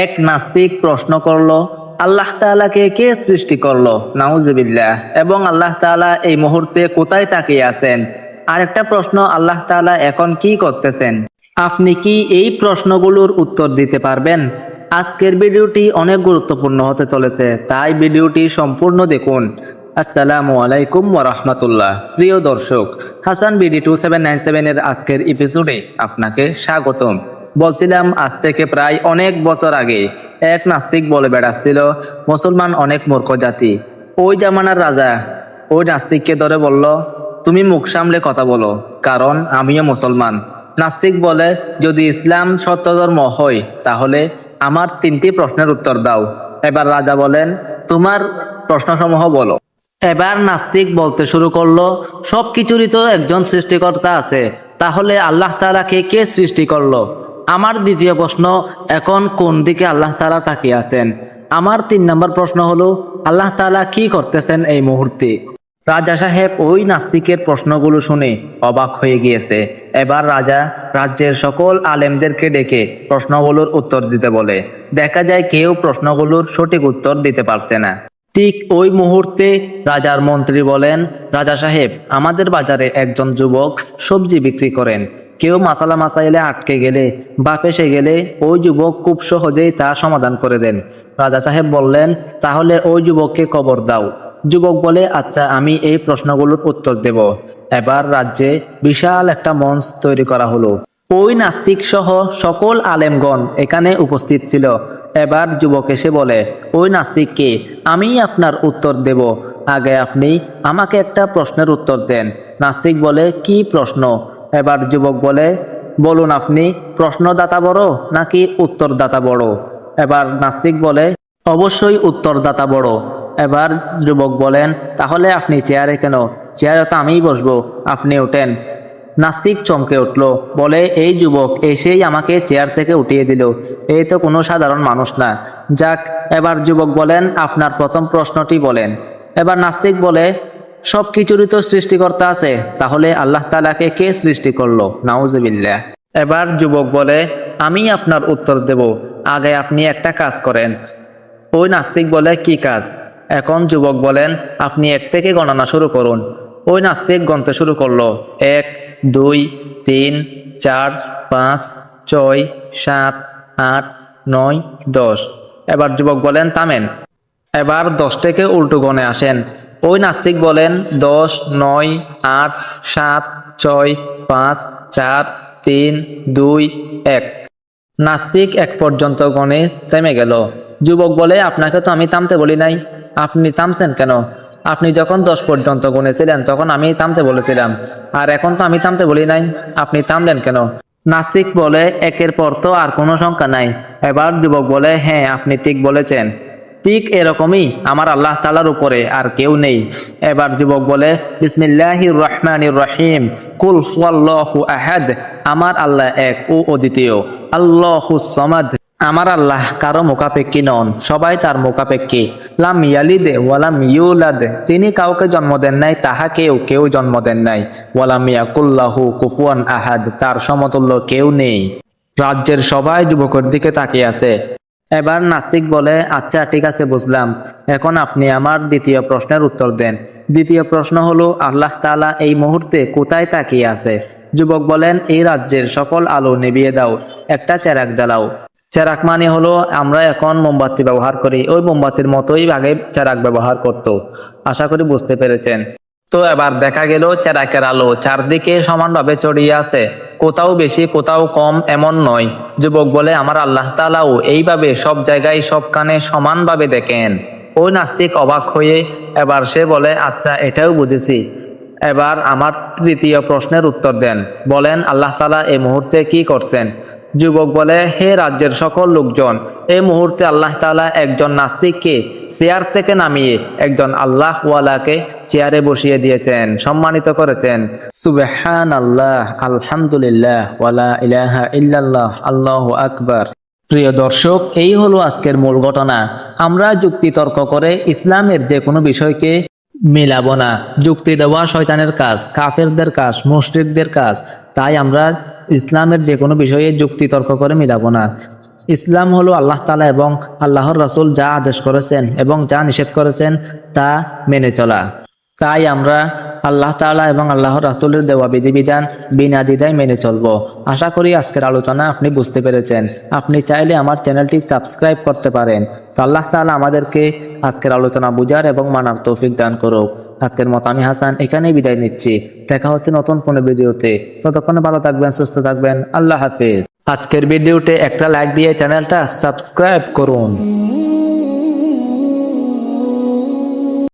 এক নাস্তিক প্রশ্ন করল, আল্লাহ তাআলাকে কে সৃষ্টি করল? নাউজুবিল্লাহ। এবং আল্লাহ তাআলা এই মুহূর্তে কোথায় তাকিয়ে আছেন? আরেকটা প্রশ্ন, আল্লাহ তাআলা এখন কি করতেছেন? আপনি কি এই প্রশ্নগুলোর উত্তর দিতে পারবেন? আজকের ভিডিওটি অনেক গুরুত্বপূর্ণ হতে চলেছে, তাই ভিডিওটি সম্পূর্ণ দেখুন। আসসালামু আলাইকুম ওয়া রাহমাতুল্লাহ। প্রিয় দর্শক, Hasan BD two seven nine সেভেনের আজকের এপিসোডে আপনাকে স্বাগতম। বলছিলাম, আজ থেকে প্রায় অনেক বছর আগে এক নাস্তিক বলে বেড়াচ্ছিল, মুসলমান অনেক মূর্খ জাতি। ওই জামানার রাজা ওই নাস্তিককে ধরে বলল, তুমি মুখ সামলে কথা বলো, কারণ আমিও মুসলমান। নাস্তিক বলে, যদি ইসলাম সত্য ধর্ম হয়, তাহলে আমার তিনটি প্রশ্নের উত্তর দাও। এবার রাজা বলেন, তোমার প্রশ্নসমূহ বলো। এবার নাস্তিক বলতে শুরু করল সব কিছুরই তো একজন সৃষ্টিকর্তা আছে, তাহলে আল্লাহ তাআলাকে কে সৃষ্টি করল? আমার দ্বিতীয় প্রশ্ন, এখন কোন দিকে আল্লাহ তালা তাকিয়ে আছেন? আমার তিন নম্বর প্রশ্ন হলো, আল্লাহ তাআলা কি করতেছেন এই মুহূর্তে? রাজা সাহেব ওই নাস্তিকের প্রশ্নগুলো শুনে অবাক হয়ে গিয়েছে। এবার রাজা রাজ্যের সকল আলেমদেরকে ডেকে প্রশ্নগুলোর উত্তর দিতে বলে। দেখা যায় কেউ প্রশ্নগুলোর সঠিক উত্তর দিতে পারছে না। ঠিক ওই মুহূর্তে রাজার মন্ত্রী বলেন, রাজা সাহেব, আমাদের বাজারে একজন যুবক সবজি বিক্রি করেন। কেউ মাসালা মাসাইলে আটকে গেলে বা ফেসে গেলে ওই যুবক খুব সহজেই তা সমাধান করে দেন। রাজা সাহেব বললেন, তাহলে ওই যুবককে কবর দাও। যুবক বলে আচ্ছা আমি এই প্রশ্নগুলোর উত্তর দেব। এবার রাজ্যে বিশাল একটা মঞ্চ তৈরি করা হলো। ওই নাস্তিক সহ সকল আলেমগণ এখানে উপস্থিত ছিল। এবার যুবক এসে বলে, ওই নাস্তিককে আমি আপনার উত্তর দেব। আগে আপনি আমাকে একটা প্রশ্নের উত্তর দেন। নাস্তিক বলে, কি প্রশ্ন? এবার যুবক বলে, বলুন আপনি, প্রশ্নদাতা বড় নাকি উত্তরদাতা বড়? এবার নাস্তিক বলে, অবশ্যই উত্তরদাতা বড়। এবার যুবক বলেন, তাহলে আপনি চেয়ারে কেন? চেয়ারে তো আমিই বসবো, আপনি ওঠেন। নাস্তিক চমকে উঠল। বলে, এই যুবক এসেই আমাকে চেয়ার থেকে উঠিয়ে দিল। এই তো কোনো সাধারণ মানুষ না। যাক, এবার যুবক বলেন, আপনার প্রথম প্রশ্নটি বলেন। এবার নাস্তিক বলে, সব কিছুরই তো সৃষ্টিকর্তা আছে। তাহলে আল্লাহ তালাকে কে সৃষ্টি করল? নাউজুবিল্লাহ। এবার যুবক বলে, আমি আপনার উত্তর দেব। আগে আপনি একটা কাজ করেন। ওই নাস্তিক বলে, কি কাজ? এখন যুবক বলেন, আপনি এক থেকে গণনা শুরু করুন। ওই নাস্তিক গণতে শুরু করল। এক, দুই, তিন, চার, পাঁচ, ছয়, সাত, আট, নয়, দশ। এবার যুবক বলেন, থামেন। এবার দশ থেকে উল্টো গণে আসেন। ওই নাস্তিক বলেন, দশ, নয়, আট, সাত, ছয়, পাঁচ, চার, তিন, দুই, এক। নাস্তিক এক পর্যন্ত গণে থেমে গেল। যুবক বলে, আপনাকে তো আমি থামতে বলি নাই। আপনি থামছেন কেন? আপনি যখন দশ পর্যন্ত গুনেছিলেন, তখন আমি থামতে বলেছিলাম। আর এখন তো আমি থামতে বলি নাই। আপনি থামলেন কেন? নাস্তিক বলে একের পর তো আর কোনো সংখ্যা নাই। এবার যুবক বলে হ্যাঁ আপনি ঠিক বলেছেন। ঠিক এরকমই আমার আল্লাহ তালার উপরে আর কেউ নেই। এবার যুবক বলে, বিসমিল্লাহির রহমানির রহিম। কুল আহাদ। আমার আল্লাহ এক ও অদ্বিতীয়। আল্লাহু সমাদ। আমার আল্লাহ কারও মোকাপেক্ষী নন, সবাই তার মোকাপেক্ষী লাম ইয়ালিদে ওয়ালাম ইউলাদ, তিনি কাউকে জন্ম দেন নাই, তাহাকেও কেউ জন্ম দেন নাই। ওয়ালাম ইয়াকুল্লাহু কুফুয়ান আহাদ, তার সমতুল্য কেউ নেই। রাজ্যের সবাই যুবকের দিকে তাকিয়ে আছে। এবার নাস্তিক বলে আচ্ছা ঠিক আছে, বুঝলাম। এখন আপনি আমার দ্বিতীয় প্রশ্নের উত্তর দেন। দ্বিতীয় প্রশ্ন হলো, আল্লাহ তাআলা এই মুহূর্তে কোথায় তাকিয়ে আছে? যুবক বলেন, এই রাজ্যের সকল আলো নিভিয়ে দাও, একটা চেরাক জ্বালাও। চেরাক মানে হলো আমরা এখন মোমবাতি ব্যবহার করি। ওই মোমবাতির মতোই আগে চেরাক ব্যবহার করত। আশা করি বুঝতে পেরেছেন। তো এবার দেখা গেল চেরাকের আলো। চারদিকে সমানভাবে চড়িয়ে আছে। কোথাও বেশি, কোথাও কম এমন নয়। যুবক বলে, আমার আল্লাহ তালাও এইভাবে সব জায়গায়, সব কানে সমানভাবে দেখেন। ওই নাস্তিক অবাক হয়ে এবার সে বলে আচ্ছা এটাও বুঝেছি। এবার আমার তৃতীয় প্রশ্নের উত্তর দেন। বলেন, আল্লাহ তালা এই মুহূর্তে কি করছেন? যুবক বলে, হে রাজ্যের সকল লোকজন, এই মুহূর্তে আল্লাহ তাআলা একজন নাস্তিককে চেয়ার থেকে নামিয়ে একজন আল্লাহ ওয়ালাকে চেয়ারে বসিয়ে দিয়েছেন, সম্মানিত করেছেন। সুবহান আল্লাহ আলহামদুলিল্লাহ, ওয়ালা ইলাহা আল্লাহু আকবার। প্রিয় দর্শক, এই হলো আজকের মূল ঘটনা। আমরা যুক্তি তর্ক করে ইসলামের যে কোনো বিষয়কে মেলাবো না। যুক্তি দেওয়া শয়তানের কাজ, কাফেরদের কাজ, মুশরিকদের কাজ, তাই আমরা ইসলামের যে কোনো বিষয়ে যুক্তি তর্ক করে মিলাবো না। ইসলাম হলো আল্লাহ তালা এবং আল্লাহর রসুল যা আদেশ করেছেন এবং যা নিষেধ করেছেন তা মেনে চলা। তাই আমরা আল্লাহ তাআলা এবং আল্লাহ রাসূলের দেওয়া বিধিবিধান বিনা দ্বিধায় মেনে চলবো। আশা করি আজকের আলোচনা আপনি বুঝতে পেরেছেন। আপনি চাইলে আমার চ্যানেলটি সাবস্ক্রাইব করতে পারেন। তো আল্লাহ তাআলা আমাদেরকে আজকের আলোচনা বুঝার এবং মানার তৌফিক দান করুক। আজকের মত আমি হাসান, এখানেই বিদায় নিচ্ছি। দেখা হচ্ছে নতুন কোনো ভিডিওতে। ততক্ষণে ভালো থাকবেন, সুস্থ থাকবেন। আল্লাহ হাফিজ। আজকের ভিডিওতে একটা লাইক দিয়ে চ্যানেলটা সাবস্ক্রাইব করুন।